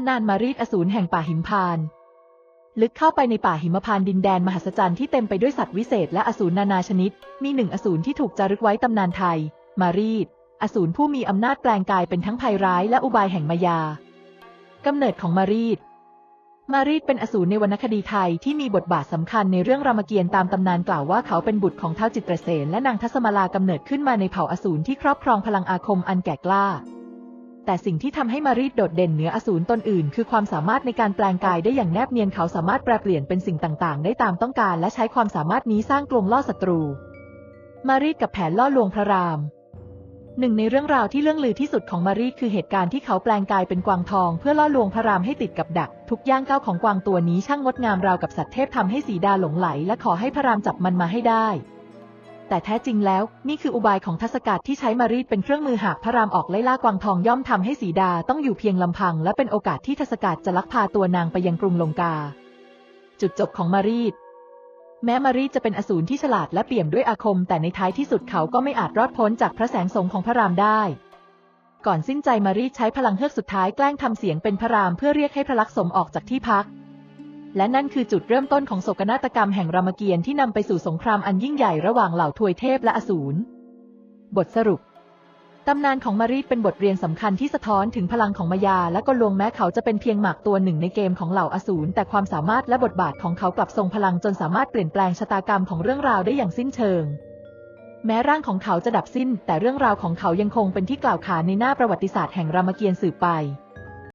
ำนานมารีดอสูรแห่งป่าหิมพานต์ลึกเข้าไปในป่าหิมพานต์ดินแดนมหัศจรรย์ที่เต็มไปด้วยสัตว์วิเศษและอสูรนานาชนิด มีหนึ่งอสูรที่ถูกจารึกไว้ตำนานไทย มารีด อสูรผู้มีอำนาจแปลงกายเป็นทั้งภัยร้ายและอุบายแห่งมายากำเนิดของมารีด มารีดเป็นอสูรในวรรณคดีไทยที่มีบทบาทสำคัญในเรื่องรามเกียรติ์ตามตำนานกล่าวว่าเขาเป็นบุตรของเท้าวจิตรเสนและนางทัศมาลากำเนิดขึ้นมาในเผ่าอสูรที่ครอบครองพลังอาคมอันแก่กล้า แต่สิ่งที่ทำให้มารีดโดดเด่นเหนืออสูรตนอื่น คือความสามารถในการแปลงกายได้อย่างแนบเนียนเขาสามารถแปลเปลี่ยนเป็นสิ่งต่างๆ ได้ตามต้องการและใช้ความสามารถนี้สร้างกลงล่อศัตรู มารีดกับแผนล่อลวงพระรามหนึ่งในเรื่องราวที่เรื่องลือที่สุดของมารีดคือเหตุการณ์ที่เขาแปลงกายเป็นกวางทอง เพื่อล่อลวงพระรามให้ติดกับดัก ทุกย่างก้าวของกวางตัวนี้ช่างงดงามราวกับสัตว์เทพทำให้สีดาหลงไหล และขอให้พระรามจับมันมาให้ได้ แต่แท้จริงแล้วนี่คืออุบายของทัศกัดที่ใช้มารีดเป็นเครื่องมือหากพระรามออกไล่ล่ากวางทองย่อมทำให้สีดาต้องอยู่เพียงลำพัง และเป็นโอกาสที่ทัศกัดจะลักพาตัวนางไปยังกรุงลงกา จุดจบของมารีดแม้มารีดจะเป็นอสูรที่ฉลาดและเปี่ยมด้วยอาคม แต่ในท้ายที่สุดเขาก็ไม่อาจรอดพ้นจากพระแสงสงของพระรามได้ ก่อนสิ้นใจมารีดใช้พลังเฮือกสุดท้ายแกล้งทำเสียงเป็นพระรามเพื่อเรียกให้พระลักษมออกจากที่พัก และนั่นคือจุดเริ่มต้นของโศกนาฏกรรมแห่งรามเกียรติ์ที่นำไปสู่สงครามอันยิ่งใหญ่ระหว่างเหล่าทวยเทพและอสูร บทสรุปตำนานของมารีดเป็นบทเรียนสำคัญที่สะท้อนถึงพลังของมายา และก็ลวงแม้เขาจะเป็นเพียงหมากตัวหนึ่งในเกมของเหล่าอสูรแต่ความสามารถและบทบาทของเขากลับทรงพลังจนสามารถเปลี่ยนแปลงชะตากรรมของเรื่องราวได้อย่างสิ้นเชิง แม้ร่างของเขาจะดับสิ้น แต่เรื่องราวของเขายังคงเป็นที่กล่าวขานในหน้าประวัติศาสตร์แห่งรามเกียรติ์สืบไป